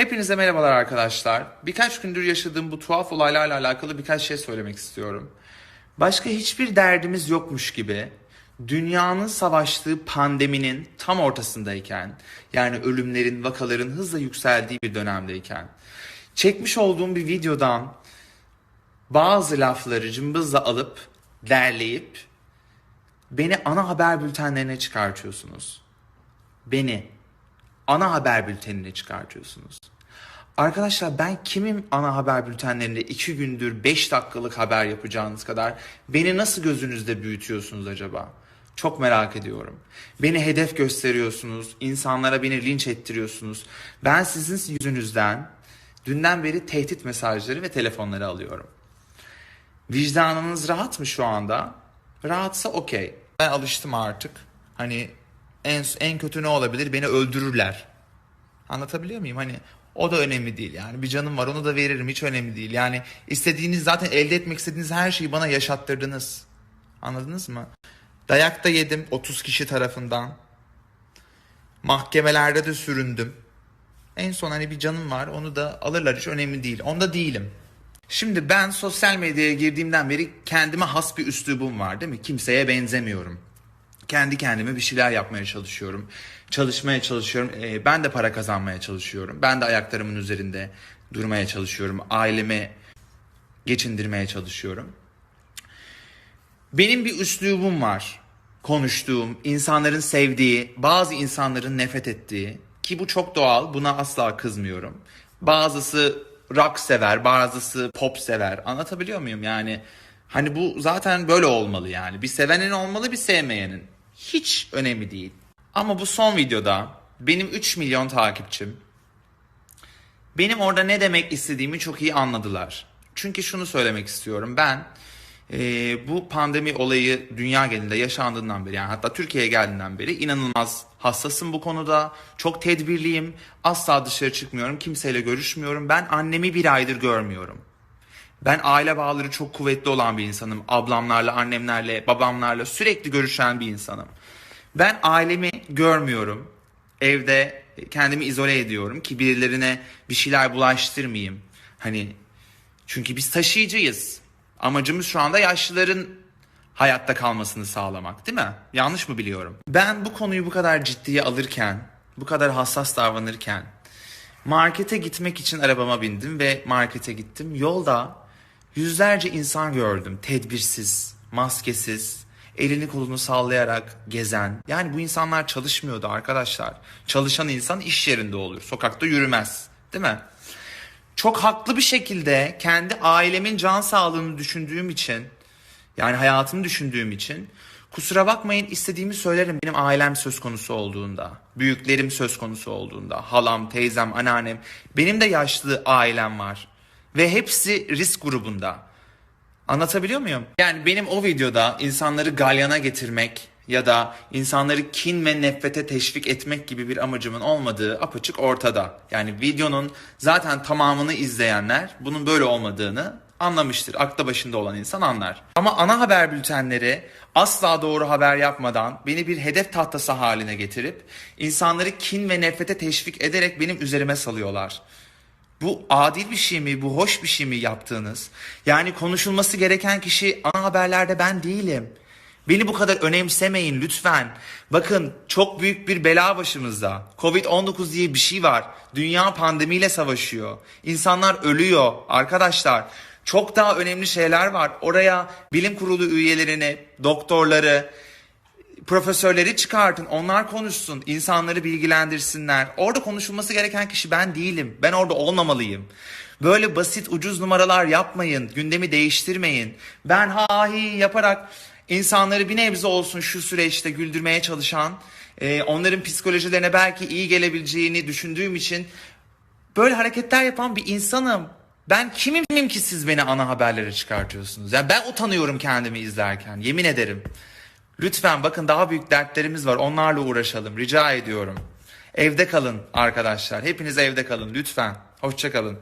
Hepinize merhabalar arkadaşlar. Birkaç gündür yaşadığım bu tuhaf olaylarla alakalı birkaç şey söylemek istiyorum. Başka hiçbir derdimiz yokmuş gibi dünyanın savaştığı pandeminin tam ortasındayken yani ölümlerin, vakaların hızla yükseldiği bir dönemdeyken çekmiş olduğum bir videodan bazı lafları cımbızla alıp derleyip beni ana haber bültenlerine çıkartıyorsunuz. Beni ana haber bültenine çıkartıyorsunuz. Arkadaşlar ben kimim ana haber bültenlerinde iki gündür 5 dakikalık haber yapacağınız kadar beni nasıl gözünüzde büyütüyorsunuz acaba? Çok merak ediyorum. Beni hedef gösteriyorsunuz, insanlara beni linç ettiriyorsunuz. Ben sizin yüzünüzden dünden beri tehdit mesajları ve telefonları alıyorum. Vicdanınız rahat mı şu anda? Rahatsa okey. Ben alıştım artık. Hani en, en kötü ne olabilir? Beni öldürürler. Anlatabiliyor muyum? Hani o da önemli değil yani. Bir canım var onu da veririm hiç önemli değil. Yani istediğiniz zaten elde etmek istediğiniz her şeyi bana yaşattırdınız. Anladınız mı? Dayak da yedim 30 kişi tarafından. Mahkemelerde de süründüm. En son hani bir canım var onu da alırlar hiç önemli değil. Onda değilim. Şimdi ben sosyal medyaya girdiğimden beri kendime has bir üslubum var değil mi? Kimseye benzemiyorum. Kendi kendime bir şeyler yapmaya çalışıyorum. Çalışmaya çalışıyorum. Ee, ben de para kazanmaya çalışıyorum. Ben de ayaklarımın üzerinde durmaya çalışıyorum. Ailemi geçindirmeye çalışıyorum. Benim bir üslubum var. Konuştuğum, insanların sevdiği, bazı insanların nefret ettiği ki bu çok doğal. Buna asla kızmıyorum. Bazısı rock sever, bazısı pop sever. Anlatabiliyor muyum? Yani hani bu zaten böyle olmalı yani. Bir sevenin olmalı, bir sevmeyenin. Hiç önemli değil. Ama bu son videoda benim 3 milyon takipçim benim orada ne demek istediğimi çok iyi anladılar. Çünkü şunu söylemek istiyorum. Ben e, bu pandemi olayı dünya genelinde yaşandığından beri yani hatta Türkiye'ye geldiğinden beri inanılmaz hassasım bu konuda. Çok tedbirliyim. Asla dışarı çıkmıyorum. Kimseyle görüşmüyorum. Ben annemi bir aydır görmüyorum. Ben aile bağları çok kuvvetli olan bir insanım. Ablamlarla, annemlerle, babamlarla sürekli görüşen bir insanım. Ben ailemi görmüyorum. Evde kendimi izole ediyorum ki birilerine bir şeyler bulaştırmayayım. Hani çünkü biz taşıyıcıyız. Amacımız şu anda yaşlıların hayatta kalmasını sağlamak değil mi? Yanlış mı biliyorum? Ben bu konuyu bu kadar ciddiye alırken, bu kadar hassas davranırken markete gitmek için arabama bindim ve markete gittim. Yolda yüzlerce insan gördüm. Tedbirsiz, maskesiz, elini kolunu sallayarak gezen. Yani bu insanlar çalışmıyordu arkadaşlar. Çalışan insan iş yerinde olur. Sokakta yürümez. Değil mi? Çok haklı bir şekilde kendi ailemin can sağlığını düşündüğüm için yani hayatımı düşündüğüm için kusura bakmayın istediğimi söylerim benim ailem söz konusu olduğunda. Büyüklerim söz konusu olduğunda. Halam, teyzem, anneannem. Benim de yaşlı ailem var. Ve hepsi risk grubunda. Anlatabiliyor muyum? Yani benim o videoda insanları galyana getirmek ya da insanları kin ve nefrete teşvik etmek gibi bir amacımın olmadığı apaçık ortada. Yani videonun zaten tamamını izleyenler bunun böyle olmadığını anlamıştır. Akla başında olan insan anlar. Ama ana haber bültenleri asla doğru haber yapmadan beni bir hedef tahtası haline getirip insanları kin ve nefrete teşvik ederek benim üzerime salıyorlar. Bu adil bir şey mi? Bu hoş bir şey mi yaptığınız? Yani konuşulması gereken kişi ana haberlerde ben değilim. Beni bu kadar önemsemeyin lütfen. Bakın çok büyük bir bela başımızda. Covid-19 diye bir şey var. Dünya pandemiyle savaşıyor. İnsanlar ölüyor arkadaşlar. Çok daha önemli şeyler var. Oraya bilim kurulu üyelerini, doktorları, profesörleri çıkartın. Onlar konuşsun. insanları bilgilendirsinler. Orada konuşulması gereken kişi ben değilim. Ben orada olmamalıyım. Böyle basit ucuz numaralar yapmayın. Gündemi değiştirmeyin. Ben ha yaparak insanları bir nebze olsun şu süreçte güldürmeye çalışan, e, onların psikolojilerine belki iyi gelebileceğini düşündüğüm için böyle hareketler yapan bir insanım. Ben kimim ki siz beni ana haberlere çıkartıyorsunuz? Yani ben utanıyorum kendimi izlerken. Yemin ederim. Lütfen bakın daha büyük dertlerimiz var. Onlarla uğraşalım. Rica ediyorum. Evde kalın arkadaşlar. Hepiniz evde kalın lütfen. Hoşça kalın.